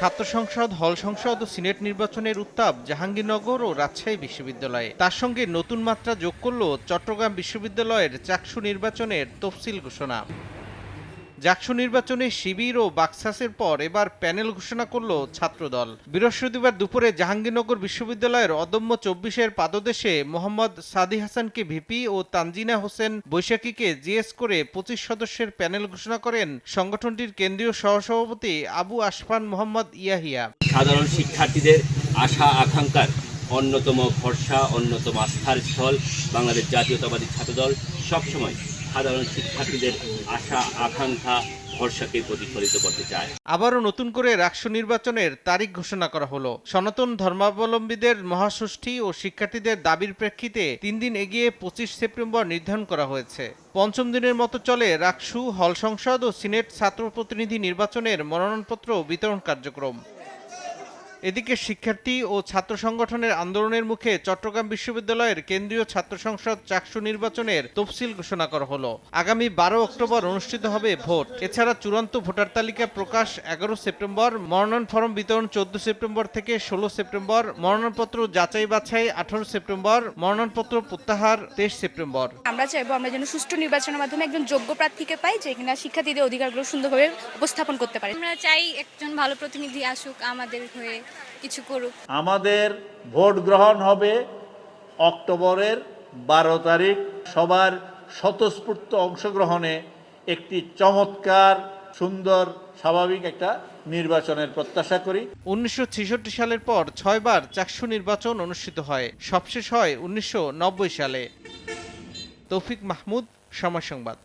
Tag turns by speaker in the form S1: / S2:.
S1: ছাত্র সংসদ, হল সংসদ ও সিনেট নির্বাচনের উত্তাপ জাহাঙ্গীরনগর ও রাজশাহী বিশ্ববিদ্যালয়ে। তার সঙ্গে নতুন মাত্রা যোগ করল চট্টগ্রাম বিশ্ববিদ্যালয়ের চাকসু নির্বাচনের তফসিল ঘোষণা। জাকসু নির্বাচনে শিবির ও বাক্সাসের পর এবার প্যানেল ঘোষণা করল ছাত্রদল। বৃহস্পতিবার দুপুরে জাহাঙ্গীরনগর বিশ্ববিদ্যালয়ের অদম্য চব্বিশের পাদদেশে মোহাম্মদ সাদি হাসানকে ভিপি ও তানজিনা হোসেন বৈশাখীকে জিএস করে পঁচিশ সদস্যের প্যানেল ঘোষণা করেন সংগঠনটির কেন্দ্রীয় সহসভাপতি আবু আসফান মোহাম্মদ ইয়াহিয়া।
S2: সাধারণ শিক্ষার্থীদের আশা, আকাঙ্ক্ষার অন্যতম ভরসা, অন্যতম আস্থার স্থল বাংলাদেশ জাতীয়তাবাদী ছাত্রদল সবসময় সাধারণ শিক্ষার্থীদের আশা, আকাঙ্ক্ষা, ভরসাকে প্রতিফলিত করতে চায়।
S1: আবারও নতুন করে রাষ্ট্র নির্বাচনের তারিখ ঘোষণা করা হলো। সনাতন ধর্মাবলম্বীদের মহাষষ্ঠী ও শিক্ষার্থীদের দাবির প্রেক্ষিতে তিন দিন এগিয়ে পঁচিশ সেপ্টেম্বর নির্ধারণ করা হয়েছে। পঞ্চম দিনের মতো চলে রাকসু, হল সংসদ ও সিনেট ছাত্র প্রতিনিধি নির্বাচনের মনোনয়নপত্র বিতরণ কার্যক্রম। এদিকে শিক্ষার্থী ও ছাত্র সংগঠনের আন্দোলনের মুখে চট্টগ্রাম বিশ্ববিদ্যালয়ের কেন্দ্রীয় ছাত্র সংসদ চাকসু নির্বাচনের তফসিল ঘোষণা করা হলো। আগামী বারো অক্টোবর অনুষ্ঠিত হবে ভোট। এছাড়া চূড়ান্ত ভোটার তালিকা প্রকাশ এগারো সেপ্টেম্বর মনোনয়ন ফরম বিতরণ চোদ্দ সেপ্টেম্বর থেকে ষোলো সেপ্টেম্বর মনোনয়নপত্র যাচাই বাছাই আঠারো সেপ্টেম্বর মনোনয়নপত্র প্রত্যাহার তেইশ সেপ্টেম্বর।
S3: আমরা চাইব আমরা যেন সুষ্ঠু নির্বাচনের মাধ্যমে একজন যোগ্য প্রার্থীকে পাই যে কিনা শিক্ষার্থীদের অধিকারগুলো সুন্দরভাবে উপস্থাপন করতে পারে।
S4: আমরা চাই একজন ভালো প্রতিনিধি আসুক আমাদের হয়ে। কিছু করুক।
S5: আমাদের ভোট গ্রহণ হবে অক্টোবরের বারো তারিখ। সবার স্বতঃস্ফূর্ত অংশগ্রহণে একটি চমৎকার সুন্দর স্বাভাবিক একটা নির্বাচনের প্রত্যাশা করি।
S1: উনিশশো ছেষট্টি সালের পর ছয়বার চাকসু নির্বাচন অনুষ্ঠিত হয়। সবশেষ হয় উনিশশো নব্বই সালে। তৌফিক মাহমুদ সময় সংবাদ।